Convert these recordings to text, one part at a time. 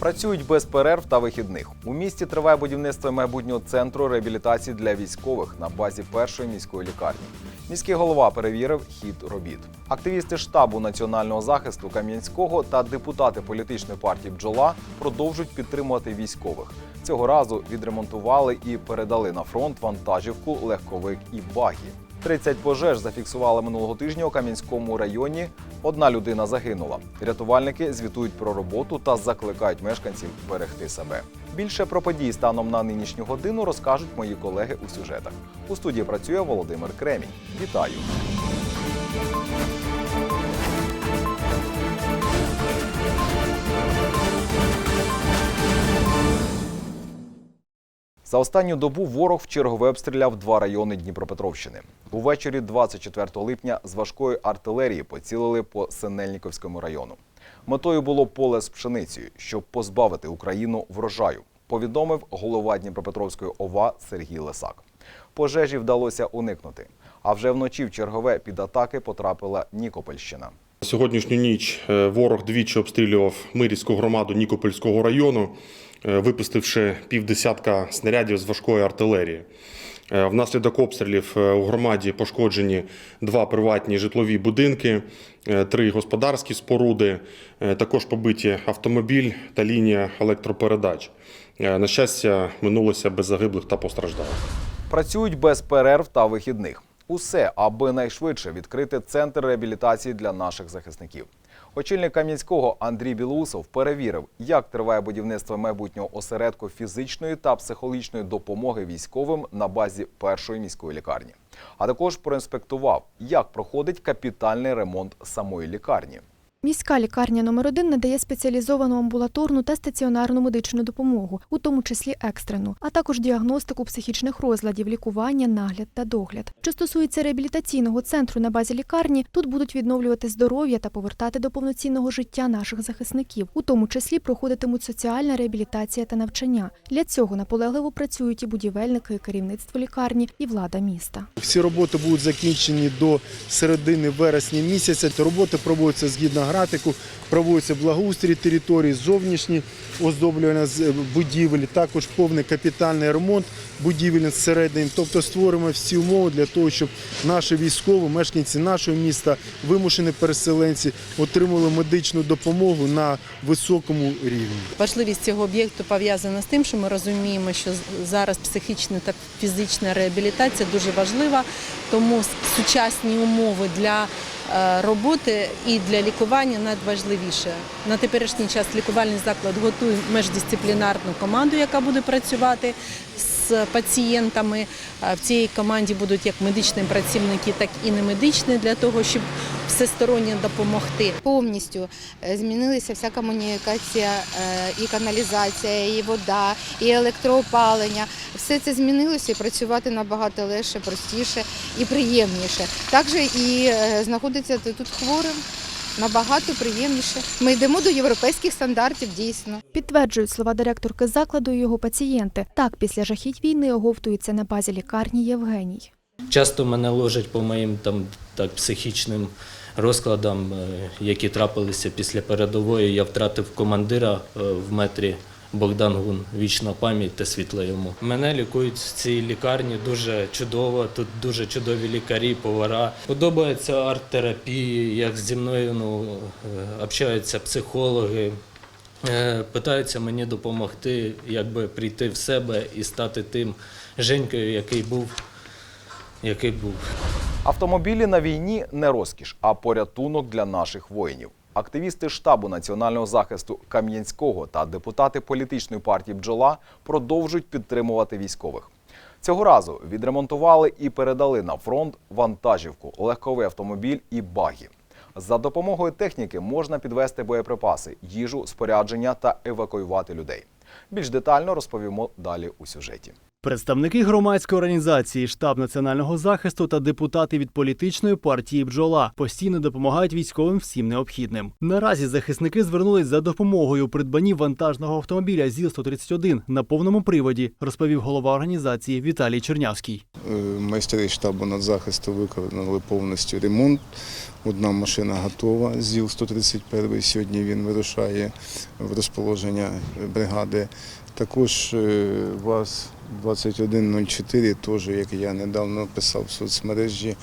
Працюють без перерв та вихідних. У місті триває будівництво майбутнього центру реабілітації для військових на базі першої міської лікарні. Міський голова перевірив хід робіт. Активісти штабу національного захисту Кам'янського та депутати політичної партії Бджола продовжують підтримувати військових. Цього разу відремонтували і передали на фронт вантажівку, легковик і багі. 30 пожеж зафіксували минулого тижня у Кам'янському районі. Одна людина загинула. Рятувальники звітують про роботу та закликають мешканців берегти себе. Більше про події станом на нинішню годину розкажуть мої колеги у сюжетах. У студії працює Володимир Кремінь. Вітаю! За останню добу ворог вчергове обстріляв два райони Дніпропетровщини. Увечері 24 липня з важкої артилерії поцілили по Синельніковському району. Метою було поле з пшеницею, щоб позбавити Україну врожаю, повідомив голова Дніпропетровської ОВА Сергій Лисак. Пожежі вдалося уникнути. А вже вночі в чергове під атаки потрапила Нікопольщина. Сьогоднішню ніч е, ворог двічі обстрілював Мирівську громаду Нікопольського району, е, випустивши півдесятка снарядів з важкої артилерії. Е, Внаслідок обстрілів у громаді пошкоджені два приватні житлові будинки, три господарські споруди, також побиті автомобіль та лінія електропередач. На щастя, минулося без загиблих та постраждалих. Працюють без перерв та вихідних. Усе, аби найшвидше відкрити центр реабілітації для наших захисників. Очільник Кам'янського Андрій Білоусов перевірив, як триває будівництво майбутнього осередку фізичної та психологічної допомоги військовим на базі першої міської лікарні. А також проінспектував, як проходить капітальний ремонт самої лікарні. Міська лікарня номер 1 надає спеціалізовану амбулаторну та стаціонарну медичну допомогу, у тому числі екстрену, а також діагностику психічних розладів, лікування, нагляд та догляд. Що стосується реабілітаційного центру на базі лікарні, тут будуть відновлювати здоров'я та повертати до повноцінного життя наших захисників. У тому числі проходитимуть соціальна реабілітація та навчання. Для цього наполегливо працюють і будівельники, і керівництво лікарні, і влада міста. Всі роботи будуть закінчені до середини вересня місяця. Роботи проводяться згідно графіку, проводиться благоустрій території, зовнішні оздоблювання е, будівель, також повний капітальний ремонт будівель зсередини. Тобто створимо всі умови для того, щоб наші військові, мешканці нашого міста, вимушені переселенці отримали медичну допомогу на високому рівні. Важливість цього об'єкту пов'язана з тим, що ми розуміємо, що зараз психічна та фізична реабілітація дуже важлива, тому сучасні умови для роботи і для лікування надважливіше. На теперішній час лікувальний заклад готує междисциплінарну команду, яка буде працювати з пацієнтами. Е, В цій команді будуть як медичні працівники, так і немедичні для того, щоб всесторонньо допомогти. повністю е, змінилася вся комунікація, е, і каналізація, і вода, і електроопалення. Все це змінилося і працювати набагато легше, простіше і приємніше. Також і знаходиться тут хворим набагато приємніше. Ми йдемо до європейських стандартів дійсно. Підтверджують слова директорки закладу і його пацієнти. Так, після жахіть війни оговтується на базі лікарні Євгеній. Часто мене ложать по моїм там так психічним розкладам, е, які трапилися після передової. Я втратив командира е, в метрі Богдан Гун. Вічна пам'ять та світла йому. Мене лікують в цій лікарні дуже чудово. Тут дуже чудові лікарі, повара. Подобається арт-терапія, як зі мною ну, е, общаються психологи. Е, Питаються мені допомогти, якби прийти в себе і стати тим Женькою, який був який був. Автомобілі на війні не розкіш, а порятунок для наших воїнів. Активісти штабу національного захисту Кам'янського та депутати політичної партії Бджола продовжують підтримувати військових. Цього разу відремонтували і передали на фронт вантажівку, легковий автомобіль і багі. За допомогою техніки можна підвести боєприпаси, їжу, спорядження та евакуювати людей. Більш детально розповімо далі у сюжеті. Представники громадської організації, штаб національного захисту та депутати від політичної партії бджола постійно допомагають військовим всім необхідним. Наразі захисники звернулись за допомогою у придбанні вантажного автомобіля ЗІЛ-131 на повному приводі, розповів голова організації Віталій Чернявський. Е, Майстри штабу нацзахисту виконали повністю ремонт. Одна машина готова, ЗІЛ-131. Сьогодні він вирушає в розположення бригади. Також е, ВАЗ-2104, теж, як я недавно писав в соцмережі,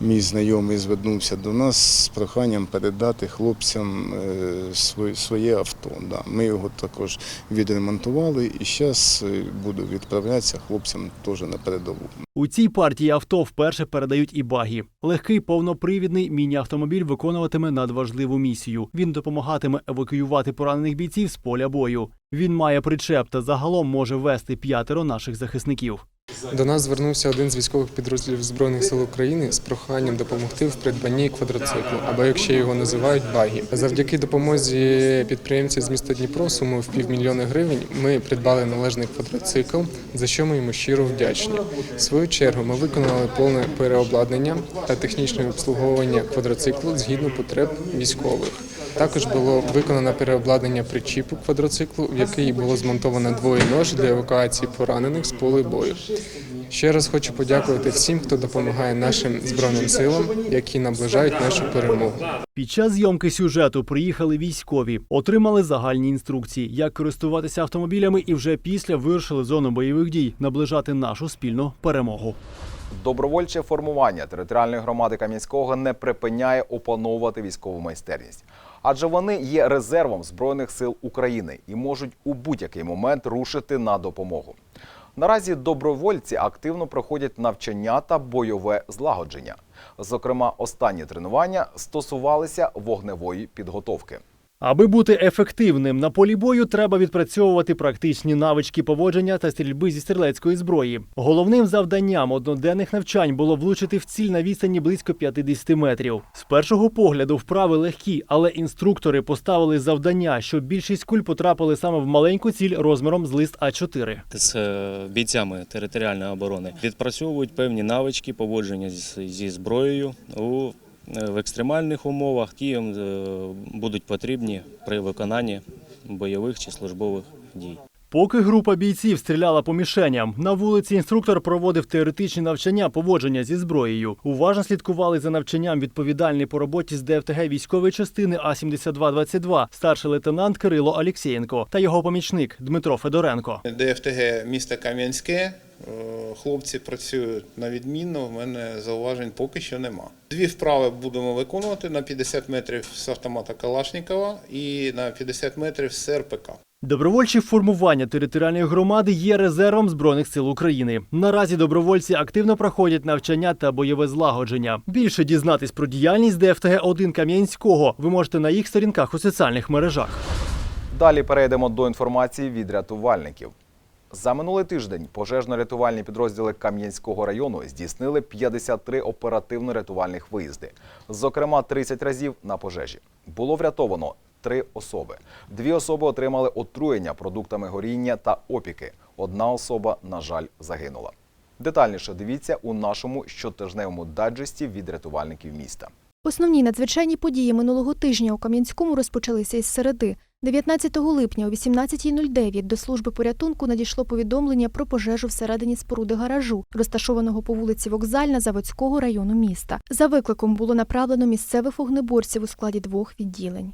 мій знайомий звернувся до нас з проханням передати хлопцям е, своє- авто. Ми його також відремонтували і зараз буду відправлятися хлопцям теж на передову. У цій партії авто вперше передають і багі. Легкий повнопривідний міні-автомобіль виконуватиме надважливу місію. Він допомагатиме евакуювати поранених бійців з поля бою. Він має причеп та загалом може вести п'ятеро наших захисників. До нас звернувся один з військових підрозділів Збройних сил України з проханням допомогти в придбанні квадроциклу, або як ще його називають багі. Завдяки допомозі підприємців з міста Дніпро сумою в півмільйона гривень ми придбали належний квадроцикл, за що ми йому щиро вдячні. В свою чергу ми виконали повне переобладнання та технічне обслуговування квадроциклу згідно потреб військових. Також було виконано переобладнання причіпу квадроциклу, в який було змонтовано двоє нож для евакуації поранених з поля бою. Ще раз хочу подякувати всім, хто допомагає нашим збройним силам, які наближають нашу перемогу. Під час зйомки сюжету приїхали військові, отримали загальні інструкції, як користуватися автомобілями, і вже після вирушили зону бойових дій, наближати нашу спільну перемогу. Добровольче формування територіальної громади Кам'янського не припиняє опановувати військову майстерність, адже вони є резервом збройних сил України і можуть у будь-який момент рушити на допомогу. Наразі добровольці активно проходять навчання та бойове злагодження. Зокрема, останні тренування стосувалися вогневої підготовки. Аби бути ефективним на полі бою, треба відпрацьовувати практичні навички поводження та стрільби зі стрілецької зброї. Головним завданням одноденних навчань було влучити в ціль на відстані близько 50 метрів. З першого погляду вправи легкі, але інструктори поставили завдання, щоб більшість куль потрапили саме в маленьку ціль розміром з лист А4. з е, бійцями територіальної оборони відпрацьовують певні навички поводження зі зброєю у в екстремальних умовах, які їм е, будуть потрібні при виконанні бойових чи службових дій. Поки група бійців стріляла по мішеням, на вулиці інструктор проводив теоретичні навчання поводження зі зброєю. Уважно слідкували за навчанням відповідальний по роботі з ДФТГ військової частини А-7222 старший лейтенант Кирило Алєксєєнко та його помічник Дмитро Федоренко. ДФТГ міста Кам'янське. Е, Хлопці працюють на відмінно, в мене зауважень поки що нема. Дві вправи будемо виконувати на 50 метрів з автомата Калашникова і на 50 метрів з РПК. Добровольчі формування територіальної громади є резервом збройних сил України. Наразі добровольці активно проходять навчання та бойове злагодження. Більше дізнатись про діяльність ДФТГ 1 Кам'янського ви можете на їх сторінках у соціальних мережах. Далі перейдемо до інформації від рятувальників. За минулий тиждень пожежно-рятувальні підрозділи Кам'янського району здійснили 53 оперативно-рятувальних виїзди, зокрема 30 разів на пожежі. Було врятовано три особи. Дві особи отримали отруєння продуктами горіння та опіки. Одна особа, на жаль, загинула. Детальніше дивіться у нашому щотижневому даджесті від рятувальників міста. Основні надзвичайні події минулого тижня у Кам'янському розпочалися із середи. 19 липня о 18.09 до служби порятунку надійшло повідомлення про пожежу всередині споруди гаражу, розташованого по вулиці Вокзальна Заводського району міста. За викликом було направлено місцевих вогнеборців у складі двох відділень.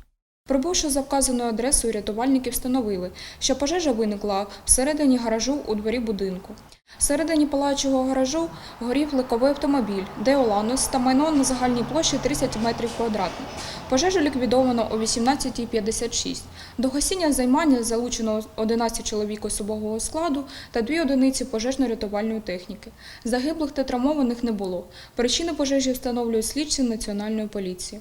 Прибувши за вказаною адресою, рятувальники встановили, що пожежа виникла всередині гаражу у дворі будинку. Всередині палаючого гаражу горів легковий автомобіль «Деоланус» та майно на загальній площі 30 метрів квадратних. Пожежу ліквідовано о 18.56. До гасіння займання залучено 11 чоловік особового складу та дві одиниці пожежно-рятувальної техніки. Загиблих та травмованих не було. Причини пожежі встановлюють слідчі Національної поліції.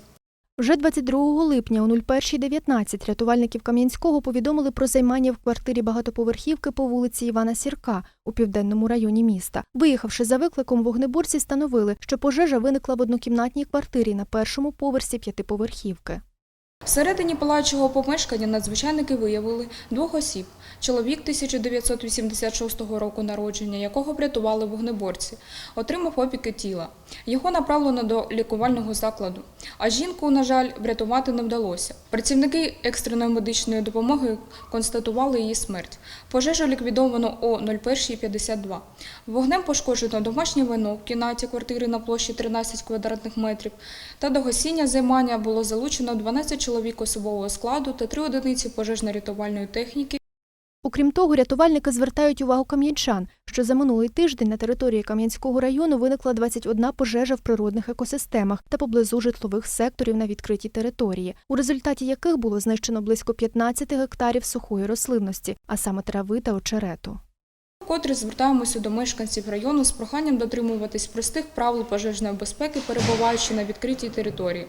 Вже 22 липня о 01.19 рятувальників Кам'янського повідомили про займання в квартирі багатоповерхівки по вулиці Івана Сірка у південному районі міста. Виїхавши за викликом, вогнеборці встановили, що пожежа виникла в однокімнатній квартирі на першому поверсі п'ятиповерхівки. Всередині палаючого помешкання надзвичайники виявили двох осіб. Чоловік 1986 року народження, якого врятували вогнеборці, отримав опіки тіла. Його направлено до лікувального закладу. А жінку, на жаль, врятувати не вдалося. Працівники екстреної медичної допомоги констатували її смерть. Пожежу ліквідовано о 01.52. Вогнем пошкоджено домашнє вино в кімнаті квартири на площі 13 квадратних метрів. Та до гасіння займання було залучено 12 чоловік особового складу та 3 одиниці пожежно-рятувальної техніки. Окрім того, рятувальники звертають увагу кам'янчан, що за минулий тиждень на території Кам'янського району виникла 21 пожежа в природних екосистемах та поблизу житлових секторів на відкритій території, у результаті яких було знищено близько 15 гектарів сухої рослинності, а саме трави та очерету. Вкотре звертаємося до мешканців району з проханням дотримуватись простих правил пожежної безпеки, перебуваючи на відкритій території.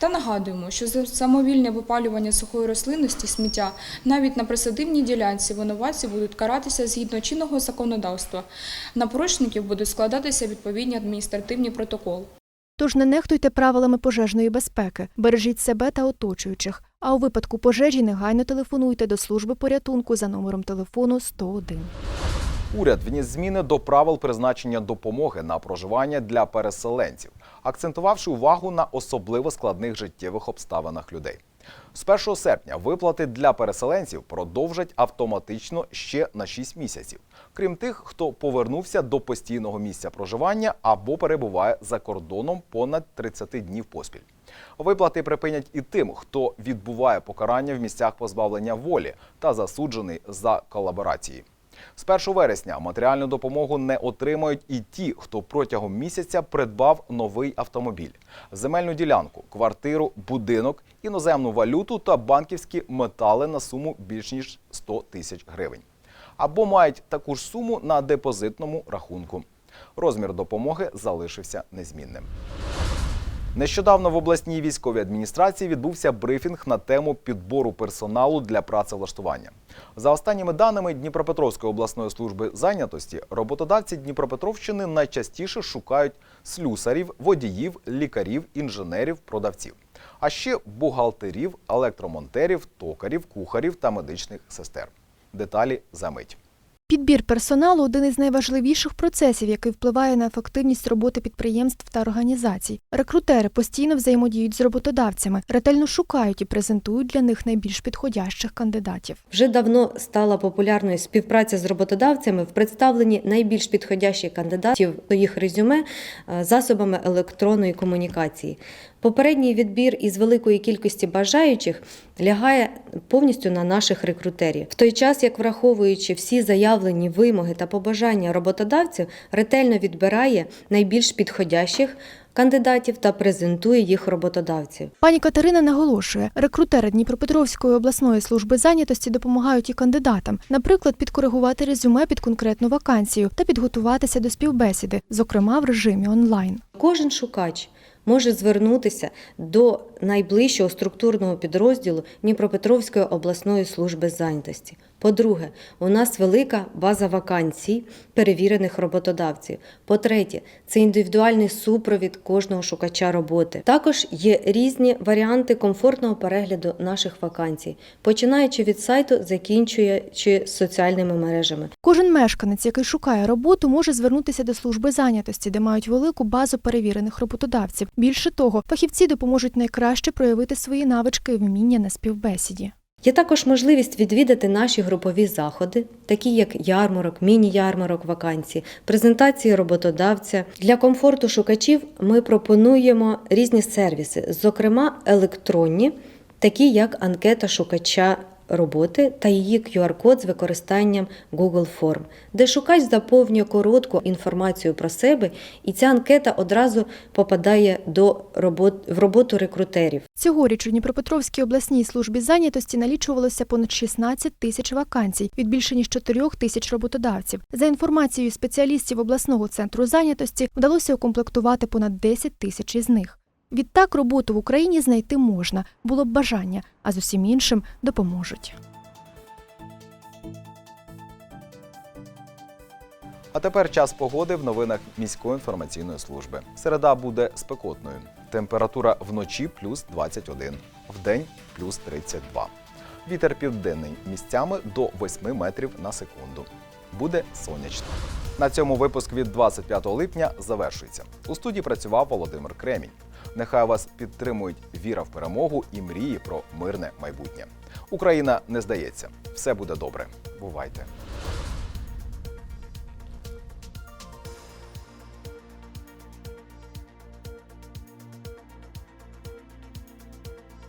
Та нагадуємо, що за самовільне випалювання сухої рослинності сміття навіть на присадибній ділянці винуватці будуть каратися згідно чинного законодавства. На порушників будуть складатися відповідні адміністративні протоколи. Тож не нехтуйте правилами пожежної безпеки, бережіть себе та оточуючих. А у випадку пожежі негайно телефонуйте до служби порятунку за номером телефону 101. Уряд вніс зміни до правил призначення допомоги на проживання для переселенців, акцентувавши увагу на особливо складних життєвих обставинах людей. З 1 серпня виплати для переселенців продовжать автоматично ще на 6 місяців, крім тих, хто повернувся до постійного місця проживання або перебуває за кордоном понад 30 днів поспіль. Виплати припинять і тим, хто відбуває покарання в місцях позбавлення волі та засуджений за колаборації. З 1 вересня матеріальну допомогу не отримають і ті, хто протягом місяця придбав новий автомобіль, земельну ділянку, квартиру, будинок, іноземну валюту та банківські метали на суму більш ніж 100 тисяч гривень. Або мають таку ж суму на депозитному рахунку. Розмір допомоги залишився незмінним. Нещодавно в обласній військовій адміністрації відбувся брифінг на тему підбору персоналу для працевлаштування. За останніми даними Дніпропетровської обласної служби зайнятості, роботодавці Дніпропетровщини найчастіше шукають слюсарів, водіїв, лікарів, інженерів, продавців, а ще бухгалтерів, електромонтерів, токарів, кухарів та медичних сестер. Деталі за мить. Підбір персоналу один із найважливіших процесів, який впливає на ефективність роботи підприємств та організацій. Рекрутери постійно взаємодіють з роботодавцями, ретельно шукають і презентують для них найбільш підходящих кандидатів. Вже давно стала популярною співпраця з роботодавцями в представленні найбільш підходящих кандидатів до їх резюме е, засобами електронної комунікації. Попередній відбір із великої кількості бажаючих лягає повністю на наших рекрутерів. В той час, як враховуючи всі заявлені вимоги та побажання роботодавців, ретельно відбирає найбільш підходящих кандидатів та презентує їх роботодавців. Пані Катерина наголошує, рекрутери Дніпропетровської обласної служби зайнятості допомагають і кандидатам, наприклад, підкоригувати резюме під конкретну вакансію та підготуватися до співбесіди, зокрема в режимі онлайн. Кожен шукач може звернутися до найближчого структурного підрозділу Дніпропетровської обласної служби зайнятості. По-друге, у нас велика база вакансій перевірених роботодавців. По-третє, це індивідуальний супровід кожного шукача роботи. Також є різні варіанти комфортного перегляду наших вакансій, починаючи від сайту, закінчуючи соціальними мережами. Кожен мешканець, який шукає роботу, може звернутися до служби зайнятості, де мають велику базу перевірених роботодавців. Більше того, фахівці допоможуть найкраще проявити свої навички і вміння на співбесіді. Є також можливість відвідати наші групові заходи, такі як ярмарок, міні-ярмарок вакансій, презентації роботодавця. Для комфорту шукачів ми пропонуємо різні сервіси, зокрема електронні, такі як анкета шукача роботи та її QR-код з використанням Google Form, де шукач заповнює коротку інформацію про себе, і ця анкета одразу попадає до робот, в роботу рекрутерів. Цьогоріч у Дніпропетровській обласній службі зайнятості налічувалося понад 16 тисяч вакансій від більше ніж 4 тисяч роботодавців. За інформацією спеціалістів обласного центру зайнятості, вдалося укомплектувати понад 10 тисяч із них. Відтак роботу в Україні знайти можна, було б бажання, а з усім іншим допоможуть. А тепер час погоди в новинах міської інформаційної служби. Середа буде спекотною. Температура вночі плюс 21, вдень плюс 32. Вітер південний місцями до 8 метрів на секунду. Буде сонячно. На цьому випуск від 25 липня завершується. У студії працював Володимир Кремінь. Нехай вас підтримують віра в перемогу і мрії про мирне майбутнє. Україна не здається. Все буде добре. Бувайте!